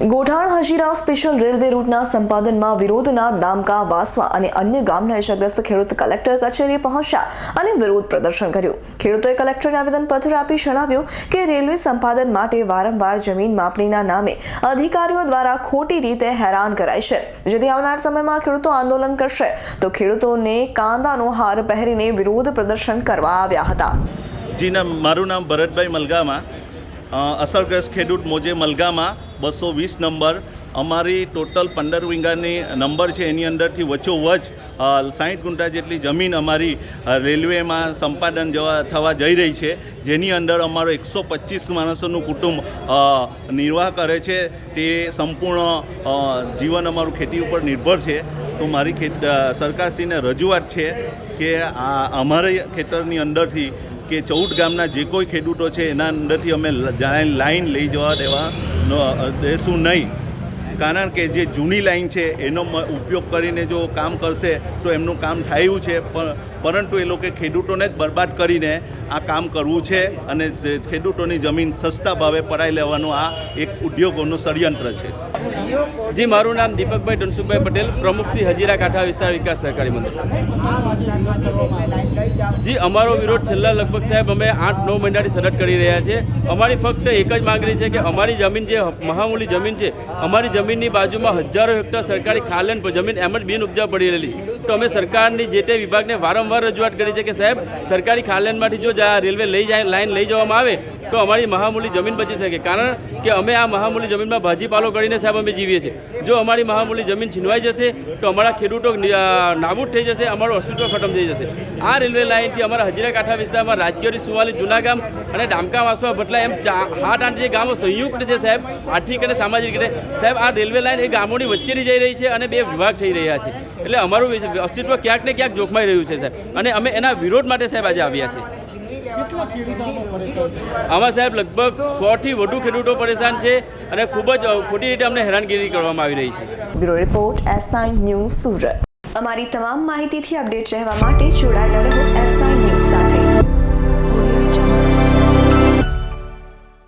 Gothan Hazira special railway રૂટના સંપાદનમાં વિરોધના દામકા વાસવા અને અન્ય ગામના ઇજાગ્રસ્ત ખેડૂત કલેક્ટર કચેરીએ પહોંચ્યા અને વિરોધ પ્રદર્શન કર્યું. ખેડૂતોએ કલેક્ટરને આવેદનપત્ર આપી જણાવ્યું કે રેલવે સંપાદન માટે વારંવાર જમીન માપણીના નામે અધિકારીઓ દ્વારા ખોટી રીતે હેરાન કરાય છે. જેથી આવનાર સમયમાં ખેડૂતો આંદોલન કરશે તો ખેડૂતોને કાંદાનો હાર પહેરીને વિરોધ પ્રદર્શન કરવા આવ્યા હતા. જી, ના, મારું નામ ભરતભાઈ મલગામાં. અસરગ્રસ્ત ખેડૂત મોજે મલગામાં બસો વીસ નંબર. અમારી ટોટલ પંદર વીંગાની નંબર છે, એની અંદરથી વચ્ચોવચ સાહીઠ ગુંટા જેટલી જમીન અમારી રેલવેમાં સંપાદન જવા, થવા જઈ રહી છે, જેની અંદર અમારો એકસો પચીસ માણસોનું કુટુંબ નિર્વાહ કરે છે. તે સંપૂર્ણ જીવન અમારું ખેતી ઉપર નિર્ભર છે. તો મારી ખેત સરકારશ્રીને રજૂઆત છે કે આ અમારા ખેતરની અંદરથી કે ચૌદ ગામના જે કોઈ ખેડૂતો છે, એના અંદરથી અમે લાઈન લઈ જવા દેવા દેશું નહીં. કારણ કે જે જૂની લાઈન છે, એનો ઉપયોગ કરીને જો કામ કરશે, તો એમનું કામ થયું છે પરંતુ એ લોકો ખેડૂતોને જ બરબાદ કરીને આ કામ કરવું છે અને ખેડૂતોની જમીન સસ્તા ભાવે પડાઈ લેવાનું આ એક ઉદ્યોગોનું ષડયંત્ર છે. જી, મારું નામ દીપકભાઈ ધનસુખભાઈ પટેલ, પ્રમુખ શ્રી હજીરા કાંઠા વિસ્તાર વિકાસ સહકારી મંડળ. જી, અમારો વિરોધ છેલ્લા લગભગ સાહેબ અમે આઠ નવ મહિનાથી સતત કરી રહ્યા છે. અમારી ફક્ત એક જ માંગણી છે કે અમારી જમીન જે મહામૂલી જમીન છે, અમારી જમીનની બાજુમાં હજારો હેક્ટર સરકારી ખાલેન જમીન એમ જ બિન ઉપજાવ પડી રહેલી છે. તો અમે સરકારની જે તે વિભાગને વારંવાર રજૂઆત કરી છે કે સાહેબ, સરકારી ખાલેનમાંથી જો રેલવે લઈ જાય, લાઈન લઈ જવામાં આવે, તો અમારી મહામૂલી જમીન બચી શકે. કારણ કે અમે આ મહામૂલી જમીનમાં ભાજીપાલો કરીને સાહેબ અમે જીવીએ છીએ. જો અમારી મહામૂલી જમીન છીનવાઈ જશે, તો અમારા ખેડૂતો નાબૂદ થઈ જશે, અમારું અસ્તિત્વ ખતમ થઈ જશે. આ રેલવે લાઇનથી અમારા હજીરા કાંઠા વિસ્તારમાં રાજગીરી સુવાલી જૂના ગામ અને ડામકા વાસવા ભટલા એમ ચા- આઠ આઠ જે ગામો સંયુક્ત છે સાહેબ, આર્થિક અને સામાજિક રીતે. સાહેબ, આ રેલવે લાઇન એ ગામોની વચ્ચેથી જઈ રહી છે અને બે વિભાગ થઈ રહ્યા છે. એટલે અમારું અસ્તિત્વ ક્યાંક ને ક્યાંક જોખમાઈ રહ્યું છે, સાહેબ. અને અમે એના વિરોધ માટે, સાહેબ, આજે આવ્યા છીએ. આમાં, સાહેબ, લગભગ સોથી વધુ ખેડૂતો પરેશાન છે અને ખૂબ જ ખોટી રીતે અમને હેરાનગીરી કરવામાં આવી રહી છે. Bureau report, S news Surat. અમારી તમામ માહિતીથી અપડેટ રહેવા માટે જોડાયેલા રહો એસ